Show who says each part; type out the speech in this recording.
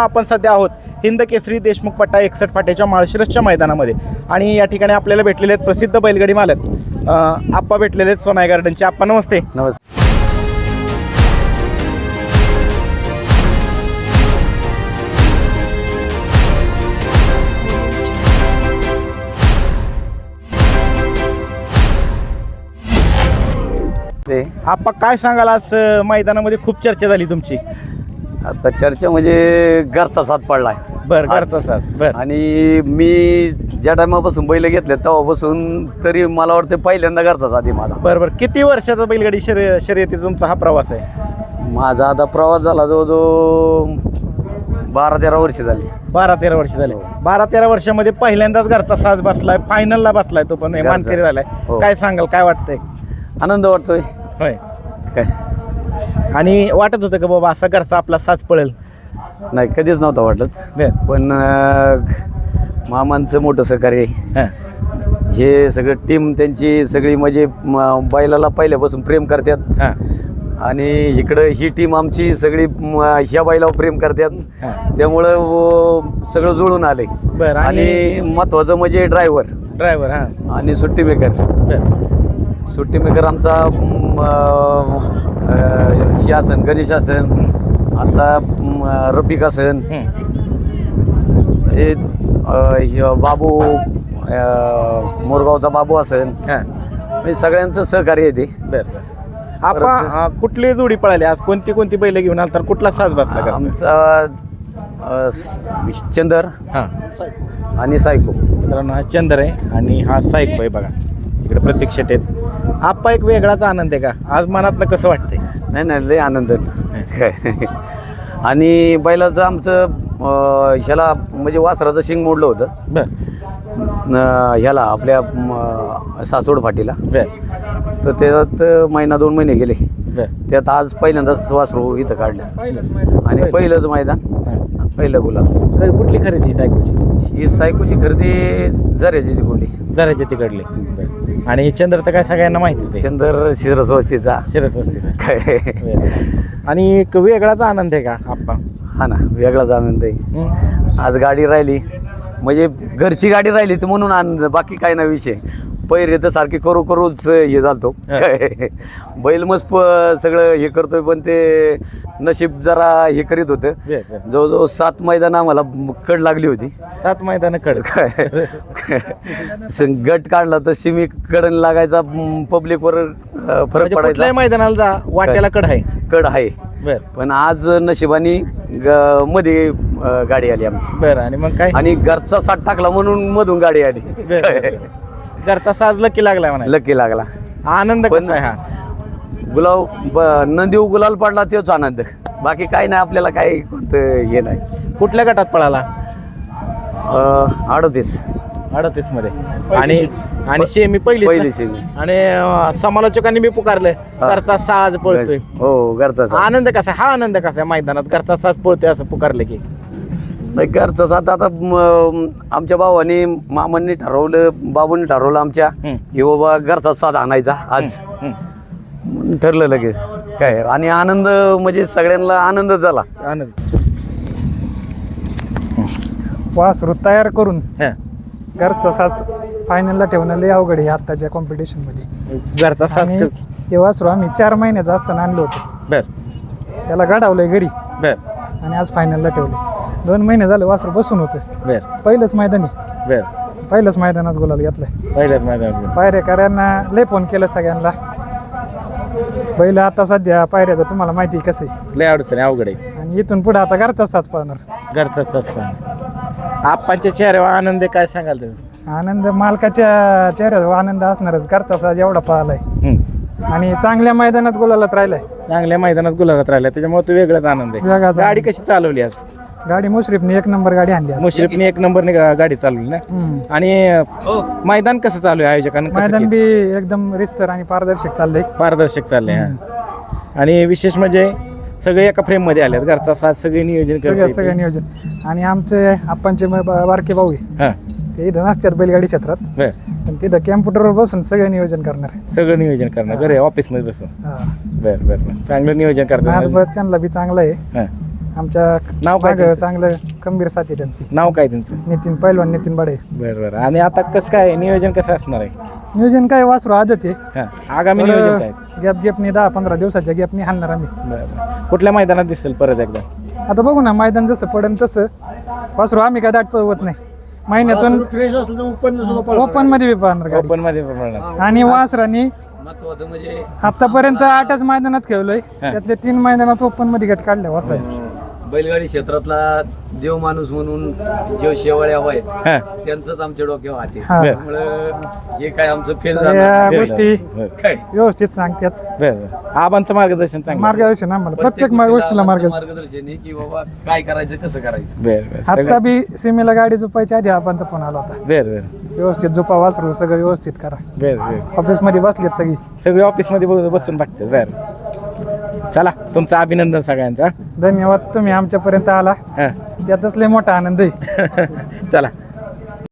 Speaker 1: आपण सध्या आहोत हिंद केसरी देशमुख पट्टा एकसठ फाट्याच्या माळशिरसच्या मैदानामध्ये. आणि या ठिकाणी आपल्याला भेटलेले आहेत प्रसिद्ध बैलगाडी मालक आप्पा भेटलेले आहेत सोनाई गार्डनचे. आप्पा नमस्ते.
Speaker 2: नमस्ते.
Speaker 1: आप्पा काय सांगाल? आज मैदानामध्ये खूप चर्चा झाली तुमची.
Speaker 2: आता चर्चा म्हणजे घरचा साथ पडलाय.
Speaker 1: बर. घरचा साथ बर.
Speaker 2: आणि मी ज्या टायमापासून बैल घेतले तेव्हापासून तरी मला वाटतं पहिल्यांदा घरचा साथ आहे माझा.
Speaker 1: बर बर. किती वर्षाचा बैलगाडी शर्य शर्यतीचा तुमचा हा प्रवास आहे?
Speaker 2: माझा आता प्रवास झाला जवळजवळ बारा तेरा वर्ष झाली.
Speaker 1: बारा तेरा वर्ष झाले. बारा तेरा वर्षामध्ये पहिल्यांदाच घरचा साज बसलाय फायनलला बसलाय तो पण. मानकरी झालाय.
Speaker 2: हो.
Speaker 1: काय सांगाल काय वाटतंय?
Speaker 2: आनंद वाटतोय.
Speaker 1: होय.
Speaker 2: काय?
Speaker 1: आणि वाटत होतं का बाबा असा घरचा आपला साज पळेल.
Speaker 2: नाही कधीच नव्हतं वाटत.
Speaker 1: बर.
Speaker 2: पण अं, मामांचं मोठं सहकार्य.
Speaker 1: हां.
Speaker 2: जे सगळं टीम त्यांची सगळी म्हणजे म, बैलाला पहिल्यापासून प्रेम करतात.
Speaker 1: हां.
Speaker 2: आणि इकडं ही टीम आमची सगळी म, ह्या बैलावर प्रेम करतात. त्यामुळं व, सगळं जुळून आले
Speaker 1: बरं आणि
Speaker 2: आणि महत्वाचं म्हणजे ड्रायव्हर
Speaker 1: ड्रायव्हर हां.
Speaker 2: आणि सुट्टी मेकर
Speaker 1: बर.
Speaker 2: सुट्टी मेकर आमचा शासन गणेश आसन आता रफिक आसन
Speaker 1: हं.
Speaker 2: हेच बाबू मोरगावचा बाबू असन
Speaker 1: हां.
Speaker 2: म्हणजे सगळ्यांचं सहकार्य आहे ते.
Speaker 1: बर बर. आपण कुठली जोडी पळाली? आज कोणती कोणती बैल घेऊन आला तर कुठला साज बसला?
Speaker 2: आमचा चंदर
Speaker 1: हां.
Speaker 2: आणि सायको.
Speaker 1: मित्रांनो हा चंद्र आहे आणि हा साईक आहे बघा. इकडे प्रत्येक शेट आहेत. आप्पा एक वेगळाच आनंद आहे का? आज मनातनं कसं वाटतंय?
Speaker 2: नाही नाही लय आनंद आणि बैलाचं आमचं अं, ह्याला म्हणजे वासराचं शिंग मोडलं होतं.
Speaker 1: बर.
Speaker 2: अं, ह्याला आपल्या म, सासवड फाटीला.
Speaker 1: बर.
Speaker 2: तर त्याच्यात महिना दोन महिने गेले.
Speaker 1: बर.
Speaker 2: त्यात आज पहिल्यांदाच वासरू इथं काढलं. आणि पहिलंच मैदान. पहिलं गुलाल.
Speaker 1: कुठली खरेदी सायकोची?
Speaker 2: ही सायकोची खरेदी झऱ्याची तिकोंडी
Speaker 1: जराची तिकडली. बर आणि चंद्र तर काय सगळ्यांना माहितीच आहे.
Speaker 2: चंदर शिरसवस्तीचा.
Speaker 1: शिरस असते
Speaker 2: काय
Speaker 1: आणि एक वेगळाच आनंद आहे का आप्पा?
Speaker 2: हा ना वेगळाच आनंद आहे.
Speaker 1: हं?
Speaker 2: आज गाडी राहिली. म्हणजे घरची गाडी राहिली तर म्हणून आनंद बाकी काय ना विषय. पैरे तर सारखे करू करूच हे. काय बैल मस्त सगळं हे करतोय पण ते नशीब जरा हे करीत होतं. जवळजवळ सात मैदान आम्हाला कड लागली होती.
Speaker 1: सात मैदान कड.
Speaker 2: गट काढला तर सिमी कडन लागायचा पब्लिकवर फरक
Speaker 1: म्हणजे
Speaker 2: पडायचा.
Speaker 1: मैदानाला जा वाट्याला कड आहे.
Speaker 2: कड आहे. पण आज नशिबाने मध्ये गाडी आली आमची.
Speaker 1: बर आणि मग काय?
Speaker 2: आणि घरचा साठ टाकला म्हणून मधून गाडी आली.
Speaker 1: घरचा साज लकी लागलाय म्हणा
Speaker 2: लकी लागला.
Speaker 1: आनंद
Speaker 2: पण-
Speaker 1: कसा आहे हा?
Speaker 2: गुलाव ब- नंदीव गुलाल पडला तोच आनंद. बाकी काय नाही आपल्याला काय कोणतं हे नाही.
Speaker 1: कुठल्या गटात पळाला?
Speaker 2: अडतीस.
Speaker 1: अडतीसमध्ये. आणि आणि शेमी पहिली
Speaker 2: पहिली सेमी
Speaker 1: आणि अं, समालोचकांनी मी पुकारलं. घरचा साज पळतोय.
Speaker 2: हो घरचा
Speaker 1: आनंद कसा आहे? हा आनंद कसा आहे? मैदानात घरचा साज पळतोय असं पुकारलं की.
Speaker 2: नाही घरचा साथ आता म, आमच्या भावाने मामांनी ठरवलं बाबूंनी ठरवलं आमच्या. की बाबा घरचा साथ आणायचा आज. ठरलं लगेच. काय आणि आनंद म्हणजे सगळ्यांना आनंद झाला.
Speaker 1: आनंद.
Speaker 3: वासरू तयार करून
Speaker 1: हा.
Speaker 3: घरचा साथ फायनलला ठेवणं लय अवघड आहे आत्ताच्या कॉम्पिटिशनमध्ये
Speaker 1: घरचा
Speaker 3: आणि हे वासरू आम्ही चार महिन्याचं असताना आणलं होतं.
Speaker 1: बर.
Speaker 3: त्याला गाडावलंय घरी.
Speaker 1: बर.
Speaker 3: आणि आज फायनलला ठेवले दोन महिने झाले वासरू बसून होतं.
Speaker 1: बर.
Speaker 3: पहिलंच मैदान.
Speaker 1: बर.
Speaker 3: पहिलंच मैदानात गुलाल घेतलाय.
Speaker 1: पहिल्याच मैदानात
Speaker 3: पायरेकऱ्यांना लय फोन केलं सगळ्यांना. बैल आता सध्या पायऱ्याचं तुम्हाला माहिती आहे कसं आहे.
Speaker 1: लय अडचण आहे, अवघड आहे.
Speaker 3: आणि इथून पुढे आता घरचा साथ पाहणार.
Speaker 1: घरचा साज पण आप्पांच्या चेहऱ्यावर आनंद आहे, काय सांगाल तुम्ही?
Speaker 3: आनंद मालकाच्या चेहऱ्यावर आनंद असणारच. घरचा साथ एवढा पाहिलाय. आणि चांगल्या मैदानात गुलालात राहिलाय.
Speaker 1: चांगल्या मैदानात गुलाबात राहिला त्याच्यामुळे तो वेगळाच आनंद आहे.
Speaker 3: वेगळाच
Speaker 1: गाडी कशी चालवली आज?
Speaker 3: गाडी मुश्रीफने एक नंबर गाडी आणली आज.
Speaker 1: मुश्रीफने एक नंबरने गा- गाडी चालवली ना?
Speaker 3: हम्म.
Speaker 1: आणि मैदान कसं चालू आहे आयोजकांना? कसं
Speaker 3: मैदान? बी एकदम रिस्तर आणि पारदर्शक चाललंय.
Speaker 1: पारदर्शक चाललंय हा. आणि विशेष म्हणजे सगळे एका फ्रेममध्ये आलेत घरचा साथ सगळे नियोजन
Speaker 3: सगळं सगळं नियोजन. आणि आमचे आप्पांचे म- बा- बारके भाऊ आहे.
Speaker 1: हा.
Speaker 3: ते इथं नसतात बैलगाडी क्षेत्रात.
Speaker 1: बर.
Speaker 3: पण तिथं कॅम्प्युटरवर बसून सगळं नियोजन करणार
Speaker 1: सगळं नियोजन करणार. बरं ऑफिसमध्ये बसून.
Speaker 3: हा.
Speaker 1: बर बर. बर चांगलं नियोजन करतात.
Speaker 3: बळ त्यांना बी चांगलं आहे.
Speaker 1: हा.
Speaker 3: आमच्या
Speaker 1: नाव काय
Speaker 3: मागं
Speaker 1: त्यांचं?
Speaker 3: चांगलं खंबीर साथ आहे त्यांची.
Speaker 1: नाव काय त्यांचं?
Speaker 3: नितीन पैलवान नितीन बडे.
Speaker 1: बरं बरं. आणि आता कसं काय नियोजन कसं असणार आहे?
Speaker 3: नियोजन काय वासरू आदत आहे.
Speaker 1: हां. आगामी नियोजन काय?
Speaker 3: गॅप गॅपनी दहा पंधरा दिवसाच्या गॅपनी हाणणार आम्ही.
Speaker 1: बरं बरं. कुठल्या मैदानात दिसेल परत एकदा?
Speaker 3: आता बघू ना मैदान जसं पडेल तसं. वासरू आम्ही काय दाट पळवत नाही. महिन्यातून
Speaker 4: फ्रेश असलं तर ओपन सुद्धा पळणार.
Speaker 3: ओपनमध्ये बी गाडी.
Speaker 1: ओपनमध्ये पडणार
Speaker 3: आणि वासरानी
Speaker 2: म्हणजे
Speaker 3: आतापर्यंत आठच मैदानात खेळलोय. त्यातले तीन मैदानात ओपनमध्ये गट काढले वासराने.
Speaker 2: बैलगाडी क्षेत्रातला देव माणूस म्हणून जे शेवळ्या आहेत
Speaker 1: हां.
Speaker 2: त्यांचंच आमच्या डोक्यावर हात आहे.
Speaker 3: हा.
Speaker 2: त्यामुळं हे काय आमचं फेल
Speaker 3: या
Speaker 2: झालं
Speaker 3: गोष्टी
Speaker 2: काय?
Speaker 3: व्यवस्थित सांगतात.
Speaker 1: बरं बरं. आबांचं मार्गदर्शन चांगलं
Speaker 3: मार्गदर्शन आम्हाला. प्रत्येक
Speaker 2: गोष्टीला
Speaker 3: मार्गदर्शन.
Speaker 2: मार्गदर्शन आहे की बाबा काय करायचं कसं करायचं?
Speaker 1: बरं बरं.
Speaker 3: आता बी सीमेला गाडी झोपायच्या आधी आपणचा फोन आला होता.
Speaker 1: बरं बरं.
Speaker 3: व्यवस्थित झोपा वासरू सगळं व्यवस्थित करा.
Speaker 1: बरं बरं.
Speaker 3: ऑफिसमध्ये बसलेत सगळी.
Speaker 1: सगळे ऑफिसमध्ये बस- बसून बघतात. बरं. चला तुमचं अभिनंदन सगळ्यांचा.
Speaker 3: धन्यवाद तुम्ही आमच्यापर्यंत आला.
Speaker 1: हां.
Speaker 3: त्यातच लय मोठा आनंद आहे.
Speaker 1: चला.